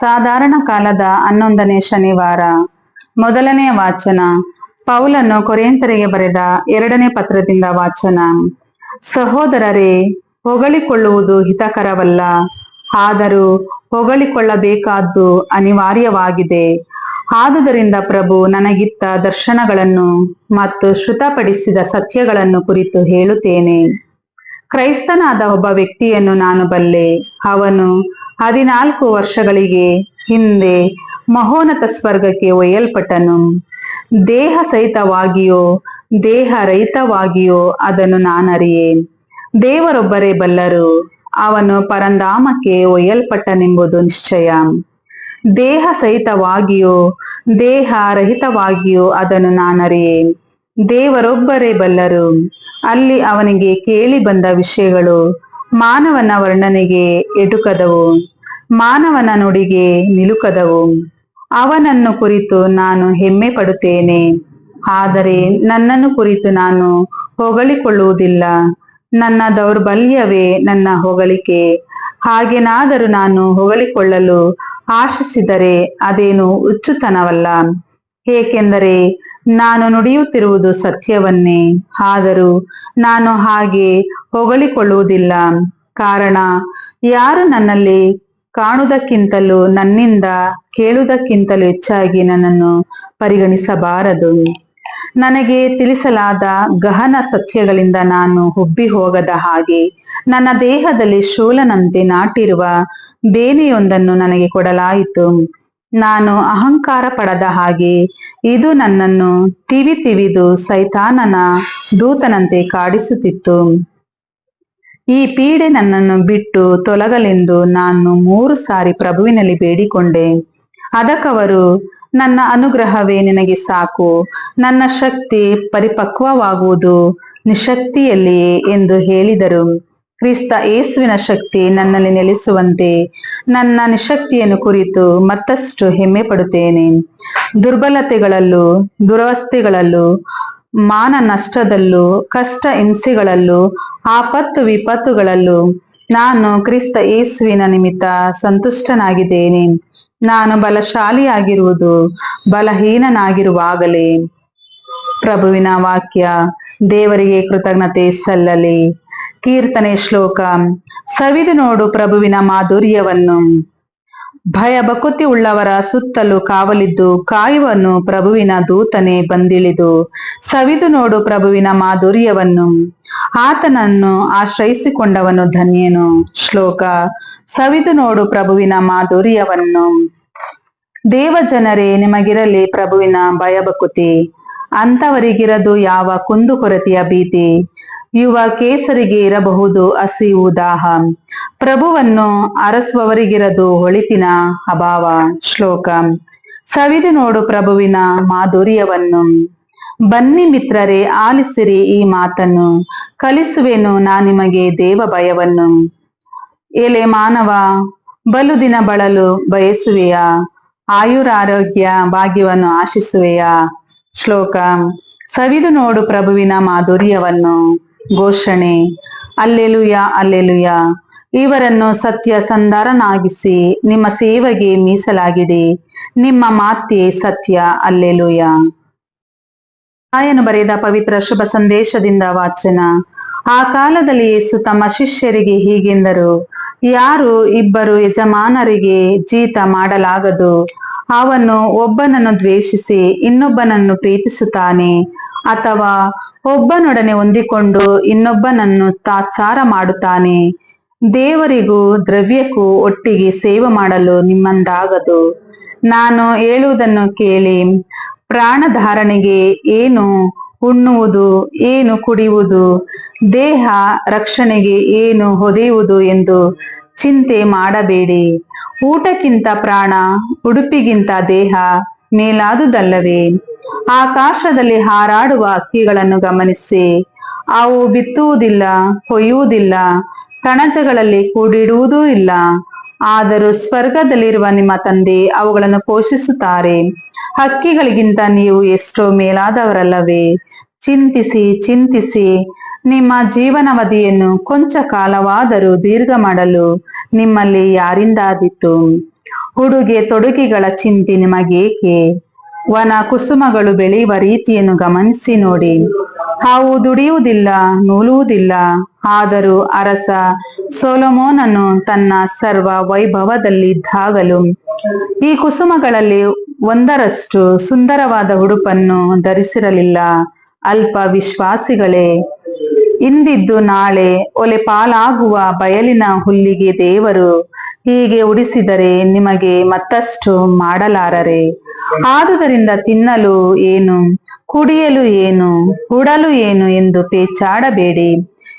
ಸಾಧಾರಣ ಕಾಲದ ಹನ್ನೊಂದನೇ ಶನಿವಾರ. ಮೊದಲನೆಯ ವಾಚನ. ಪೌಲನ್ನು ಕೊರೆಯಂತರಿಗೆ ಬರೆದ ಎರಡನೇ ಪತ್ರದಿಂದ ವಾಚನ. ಸಹೋದರರೇ, ಹೊಗಳಿಕೊಳ್ಳುವುದು ಹಿತಕರವಲ್ಲ. ಆದರೂ ಹೊಗಳಿಕೊಳ್ಳಬೇಕಾದ್ದು ಅನಿವಾರ್ಯವಾಗಿದೆ. ಆದುದರಿಂದ ಪ್ರಭು, ನನಗಿತ್ತ ದರ್ಶನಗಳನ್ನು ಮತ್ತು ಶ್ರುತಪಡಿಸಿದ ಸತ್ಯಗಳನ್ನು ಕುರಿತು ಹೇಳುತ್ತೇನೆ. ಕ್ರೈಸ್ತನಾದ ಒಬ್ಬ ವ್ಯಕ್ತಿಯನ್ನು ನಾನು ಬಲ್ಲೆ. ಅವನು ಹದಿನಾಲ್ಕು ವರ್ಷಗಳಿಗೆ ಹಿಂದೆ ಮಹೋನತ ಸ್ವರ್ಗಕ್ಕೆ ಒಯ್ಯಲ್ಪಟ್ಟನು. ದೇಹ ಸಹಿತವಾಗಿಯೋ ದೇಹ ರಹಿತವಾಗಿಯೋ ಅದನ್ನು ನಾನರಿಯೆ ದೇವರೊಬ್ಬರೇ ಬಲ್ಲರು, ಅವನು ಪರಂಧಾಮಕ್ಕೆ ಒಯ್ಯಲ್ಪಟ್ಟನೆಂಬುದು ನಿಶ್ಚಯ. ದೇಹ ಸಹಿತವಾಗಿಯೋ ದೇಹ ರಹಿತವಾಗಿಯೋ ಅದನ್ನು ನಾನರಿಯೆ ದೇವರೊಬ್ಬರೇ ಬಲ್ಲರು. ಅಲ್ಲಿ ಅವನಿಗೆ ಕೇಳಿ ಬಂದ ವಿಷಯಗಳು ಮಾನವನ ವರ್ಣನೆಗೆ ಎಟುಕದವು, ಮಾನವನ ನುಡಿಗೆ ನಿಲುಕದವು. ಅವನನ್ನು ಕುರಿತು ನಾನು ಹೆಮ್ಮೆ ಪಡುತ್ತೇನೆ. ಆದರೆ ನನ್ನನ್ನು ಕುರಿತು ನಾನು ಹೊಗಳಿಕೊಳ್ಳುವುದಿಲ್ಲ. ನನ್ನ ದೌರ್ಬಲ್ಯವೇ ನನ್ನ ಹೊಗಳಿಕೆ. ಹಾಗೇನಾದರೂ ನಾನು ಹೊಗಳಿಕೊಳ್ಳಲು ಆಶಿಸಿದರೆ ಅದೇನು ಹುಚ್ಚುತನವಲ್ಲ? ಏಕೆಂದರೆ ನಾನು ನುಡಿಯುತ್ತಿರುವುದು ಸತ್ಯವನ್ನೇ. ಆದರೂ ನಾನು ಹಾಗೆ ಹೊಗಳಿಕೊಳ್ಳುವುದಿಲ್ಲ. ಕಾರಣ, ಯಾರು ನನ್ನಲ್ಲಿ ಕಾಣುವುದಕ್ಕಿಂತಲೂ ನನ್ನಿಂದ ಕೇಳುವುದಕ್ಕಿಂತಲೂ ಹೆಚ್ಚಾಗಿ ನನ್ನನ್ನು ಪರಿಗಣಿಸಬಾರದು. ನನಗೆ ತಿಳಿಸಲಾದ ಗಹನ ಸತ್ಯಗಳಿಂದ ನಾನು ಹುಬ್ಬಿ ಹೋಗದ ಹಾಗೆ ನನ್ನ ದೇಹದಲ್ಲಿ ಶೂಲನಂತೆ ನಾಟಿರುವ ಬೇನೆಯೊಂದನ್ನು ನನಗೆ ಕೊಡಲಾಯಿತು. ನಾನು ಅಹಂಕಾರ ಪಡದ ಹಾಗೆ ಇದು ನನ್ನನ್ನು ತಿವಿ ತಿವಿದು ಸೈತಾನನ ದೂತನಂತೆ ಕಾಡಿಸುತ್ತಿತ್ತು. ಈ ಪೀಡೆ ನನ್ನನ್ನು ಬಿಟ್ಟು ತೊಲಗಲೆಂದು ನಾನು ಮೂರು ಸಾರಿ ಪ್ರಭುವಿನಲ್ಲಿ ಬೇಡಿಕೊಂಡೆ. ಅದಕ್ಕವರು ನನ್ನ ಅನುಗ್ರಹವೇ ನಿನಗೆ ಸಾಕು. ನನ್ನ ಶಕ್ತಿ ಪರಿಪಕ್ವವಾಗುವುದು ನಿಶಕ್ತಿಯಲ್ಲಿಯೇ ಎಂದು ಹೇಳಿದರು. ಕ್ರಿಸ್ತ ಯೇಸುವಿನ ಶಕ್ತಿ ನನ್ನಲ್ಲಿ ನೆಲೆಸುವಂತೆ ನನ್ನ ನಿಶಕ್ತಿಯನ್ನು ಕುರಿತು ಮತ್ತಷ್ಟು ಹೆಮ್ಮೆ ಪಡುತ್ತೇನೆ ದುರ್ಬಲತೆಗಳಲ್ಲೂ, ದುರವಸ್ಥೆಗಳಲ್ಲೂ, ಮಾನ ನಷ್ಟದಲ್ಲೂ, ಕಷ್ಟ ಹಿಂಸೆಗಳಲ್ಲೂ, ಆಪತ್ತು ವಿಪತ್ತುಗಳಲ್ಲೂ ನಾನು ಕ್ರಿಸ್ತ ಯೇಸುವಿನ ನಿಮಿತ್ತ ಸಂತುಷ್ಟನಾಗಿದ್ದೇನೆ. ನಾನು ಬಲಶಾಲಿಯಾಗಿರುವುದು, ಬಲಹೀನನಾಗಿರುವಾಗಲೇ. ಪ್ರಭುವಿನ ವಾಕ್ಯ, ದೇವರಿಗೆ ಕೃತಜ್ಞತೆ ಸಲ್ಲಲಿ. ಕೀರ್ತನೆ ಶ್ಲೋಕ, ಸವಿದು ನೋಡು ಪ್ರಭುವಿನ ಮಾಧುರ್ಯವನ್ನು. ಭಯ ಭಕುತಿ ಉಳ್ಳವರ ಸುತ್ತಲೂ ಕಾವಲಿದ್ದು, ಕಾಯುವನು ಪ್ರಭುವಿನ ದೂತನೆ ಬಂದಿಳಿದು, ಸವಿದು ನೋಡು ಪ್ರಭುವಿನ ಮಾಧುರ್ಯವನ್ನು. ಆತನನ್ನು ಆಶ್ರಯಿಸಿಕೊಂಡವನು ಧನ್ಯನು. ಶ್ಲೋಕ, ಸವಿದು ನೋಡು ಪ್ರಭುವಿನ ಮಾಧುರ್ಯವನ್ನು. ದೇವ ಜನರೇ ನಿಮಗಿರಲಿ ಪ್ರಭುವಿನ ಭಯಭಕುತಿ ಅಂತವರಿಗಿರದು ಯಾವ ಕುಂದುಕೊರತೆಯ ಭೀತಿ. ಯುವ ಕೇಸರಿಗೆ ಇರಬಹುದು ಹಸಿವು ದಾಹ. ಪ್ರಭುವನ್ನು ಅರಸುವವರಿಗಿರದು ಹೊಳಿತಿನ ಅಭಾವ ಶ್ಲೋಕ. ಸವಿದು ನೋಡು ಪ್ರಭುವಿನ ಮಾಧುರ್ಯವನ್ನು. ಬನ್ನಿ ಮಿತ್ರರೇ, ಆಲಿಸಿರಿ ಈ ಮಾತನ್ನು. ಕಲಿಸುವೆನು ನಾ ನಿಮಗೆ ದೇವ ಭಯವನ್ನು. ಎಲೆ ಮಾನವ, ಬಲು ದಿನ ಬಳಲು ಬಯಸುವೆಯಾ. ಆಯುರಾರೋಗ್ಯ ಭಾಗ್ಯವನ್ನು ಆಶಿಸುವೆಯ. ಶ್ಲೋಕ. ಸವಿದು ನೋಡು ಪ್ರಭುವಿನ ಮಾಧುರ್ಯವನ್ನು. ಘೋಷಣೆ. ಅಲ್ಲೆಲುಯ ಅಲ್ಲೆಲುಯ. ಇವರನ್ನು ಸತ್ಯ ಸಂಧಾರನಾಗಿಸಿ ನಿಮ್ಮ ಸೇವೆಗೆ ಮೀಸಲಾಗಿದೆ. ನಿಮ್ಮ ಮಾತೆ ಸತ್ಯ, ಅಲ್ಲೆಲುಯ. ತಾಯನು ಬರೆದ ಪವಿತ್ರ ಶುಭ ಸಂದೇಶದಿಂದ ವಾಚನ. ಆ ಕಾಲದಲ್ಲಿ ಯೇಸು ತಮ್ಮ ಶಿಷ್ಯರಿಗೆ ಹೀಗೆಂದರು, ಯಾರು ಇಬ್ಬರು ಯಜಮಾನರಿಗೆ ಜೀತ ಮಾಡಲಾಗದು ಅವನು ಒಬ್ಬನನ್ನು ದ್ವೇಷಿಸಿ ಇನ್ನೊಬ್ಬನನ್ನು ಪ್ರೀತಿಸುತ್ತಾನೆ. ಅಥವಾ ಒಬ್ಬನೊಡನೆ ಹೊಂದಿಕೊಂಡು ಇನ್ನೊಬ್ಬನನ್ನು ತಾತ್ಸಾರ ಮಾಡುತ್ತಾನೆ. ದೇವರಿಗೂ ದ್ರವ್ಯಕ್ಕೂ ಒಟ್ಟಿಗೆ ಸೇವೆ ಮಾಡಲು ನಿಮ್ಮಂದಾಗದು. ನಾನು ಹೇಳುವುದನ್ನು ಕೇಳಿ, ಪ್ರಾಣಧಾರಣೆಗೆ ಏನು ಉಣ್ಣುವುದು, ಏನು ಕುಡಿಯುವುದು, ದೇಹ ರಕ್ಷಣೆಗೆ ಏನು ಹೊದೆಯುವುದು ಎಂದು ಚಿಂತೆ ಮಾಡಬೇಡಿ. ಊಟಕ್ಕಿಂತ ಪ್ರಾಣ, ಉಡುಪಿಗಿಂತ ದೇಹ ಮೇಲಾದುದಲ್ಲವೇ? ಆಕಾಶದಲ್ಲಿ ಹಾರಾಡುವ ಹಕ್ಕಿಗಳನ್ನು ಗಮನಿಸಿ. ಅವು ಬಿತ್ತುವುದಿಲ್ಲ, ಕೊಯ್ಯುವುದಿಲ್ಲ ಕಣಜಗಳಲ್ಲಿ ಕೂಡಿಡುವುದೂ ಇಲ್ಲ. ಆದರೂ ಸ್ವರ್ಗದಲ್ಲಿರುವ ನಿಮ್ಮ ತಂದೆ ಅವುಗಳನ್ನು ಪೋಷಿಸುತ್ತಾರೆ. ಹಕ್ಕಿಗಳಿಗಿಂತ ನೀವು ಎಷ್ಟೋ ಮೇಲಾದವರಲ್ಲವೇ? ಚಿಂತಿಸಿ ಚಿಂತಿಸಿ. ನಿಮ್ಮ ಜೀವನವಧಿಯನ್ನು ಕೊಂಚ ಕಾಲವಾದರೂ ದೀರ್ಘ ಮಾಡಲು ನಿಮ್ಮಲ್ಲಿ ಯಾರಿಂದಾದೀತು? ಉಡುಗೆ ತೊಡುಗೆಗಳ ಚಿಂತೆ ನಿಮಗೇಕೆ? ವನ ಕುಸುಮಗಳು ಬೆಳೆಯುವ ರೀತಿಯನ್ನು ಗಮನಿಸಿ ನೋಡಿ. ಹಾವು ದುಡಿಯುವುದಿಲ್ಲ, ನೂಲುವುದಿಲ್ಲ. ಆದರೂ ಅರಸ ಸೋಲೋಮೋನನು ತನ್ನ ಸರ್ವ ವೈಭವದಲ್ಲಿದ್ದಾಗಲು ಈ ಕುಸುಮಗಳಲ್ಲಿ ಒಂದರಷ್ಟು ಸುಂದರವಾದ ಉಡುಪನ್ನು ಧರಿಸಿರಲಿಲ್ಲ. ಅಲ್ಪ ವಿಶ್ವಾಸಿಗಳೇ ಇಂದಿದ್ದು ನಾಳೆ ಒಲೆ ಪಾಲಾಗುವ ಬಯಲಿನ ಹುಲ್ಲಿಗೆ ದೇವರು ಹೀಗೆ ಉಡಿಸಿದರೆ ನಿಮಗೆ ಮತ್ತಷ್ಟು ಮಾಡಲಾರರೆ. ಆದುದರಿಂದ ತಿನ್ನಲು ಏನು, ಕುಡಿಯಲು ಏನು, ಉಡಲು ಏನು ಎಂದು ಪೇಚಾಡಬೇಡಿ.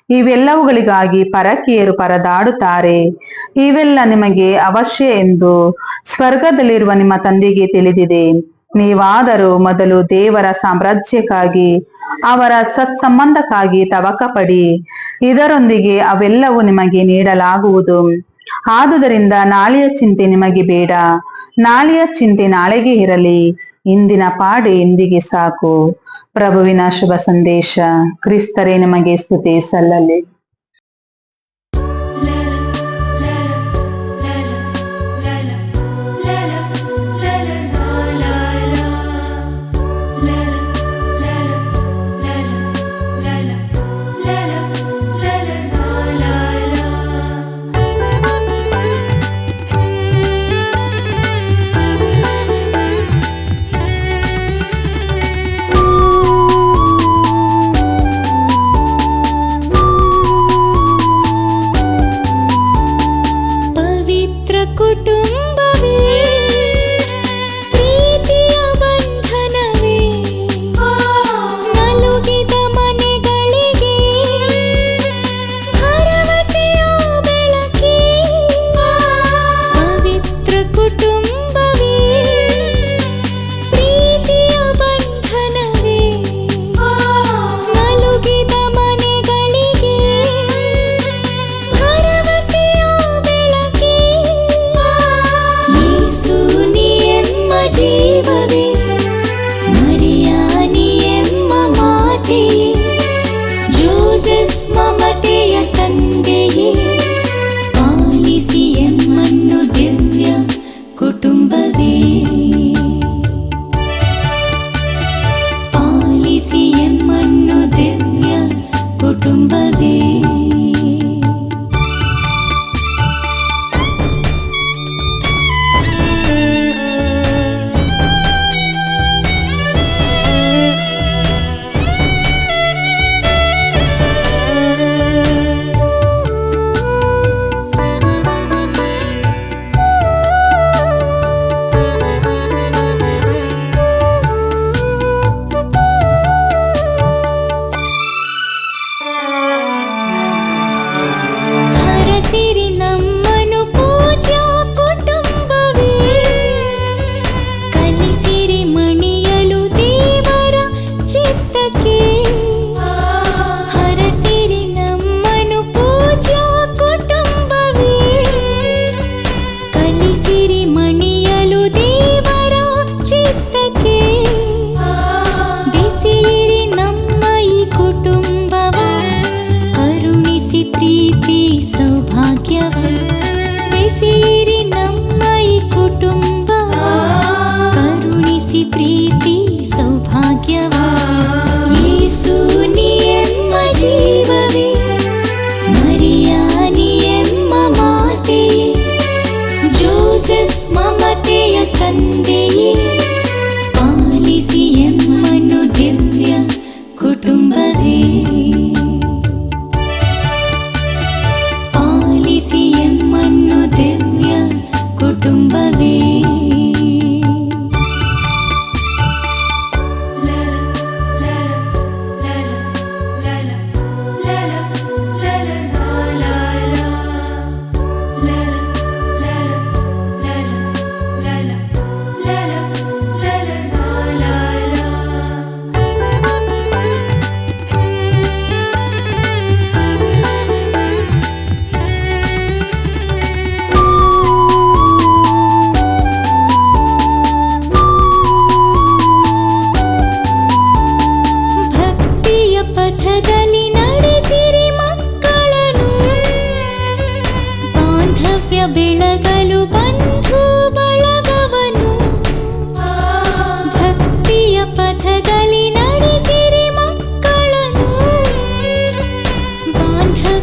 ಇವೆಲ್ಲವುಗಳಿಗಾಗಿ ಪರಕೀಯರು ಪರದಾಡುತ್ತಾರೆ. ಇವೆಲ್ಲ ನಿಮಗೆ ಅವಶ್ಯ ಎಂದು ಸ್ವರ್ಗದಲ್ಲಿರುವ ನಿಮ್ಮ ತಂದೆಗೆ ತಿಳಿದಿದೆ. ನೀವಾದರೂ ಮೊದಲು ದೇವರ ಸಾಮ್ರಾಜ್ಯಕ್ಕಾಗಿ, ಅವರ ಸತ್ಸಂಬಂಧಕ್ಕಾಗಿ ತವಕ ಪಡಿ ಇದರೊಂದಿಗೆ ಅವೆಲ್ಲವೂ ನಿಮಗೆ ನೀಡಲಾಗುವುದು. ಆದುದರಿಂದ ನಾಳೆಯ ಚಿಂತೆ ನಿಮಗೆ ಬೇಡ. ನಾಳೆಯ ಚಿಂತೆ ನಾಳೆಗೆ ಇರಲಿ. ಇಂದಿನ ಪಾಡೆ ಇಂದಿಗೆ ಸಾಕು. ಪ್ರಭುವಿನ ಶುಭ ಸಂದೇಶ. ಕ್ರಿಸ್ತರೇ, ನಿಮಗೆ ಸ್ತುತಿ ಸಲ್ಲಲಿ.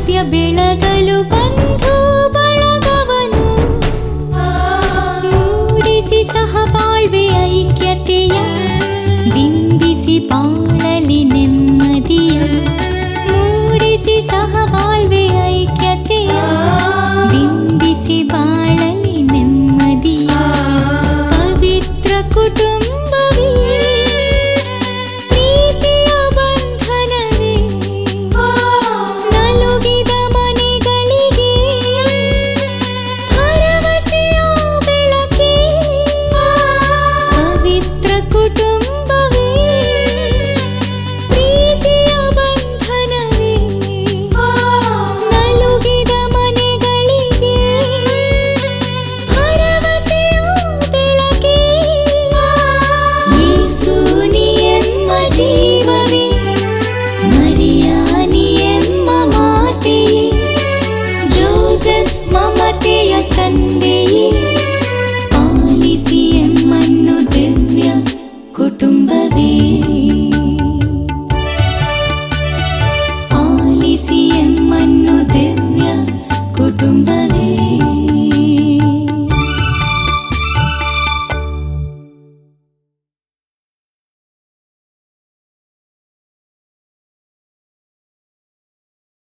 ಕಾವ್ಯ ಬೆಳಗಲು ಬಂದು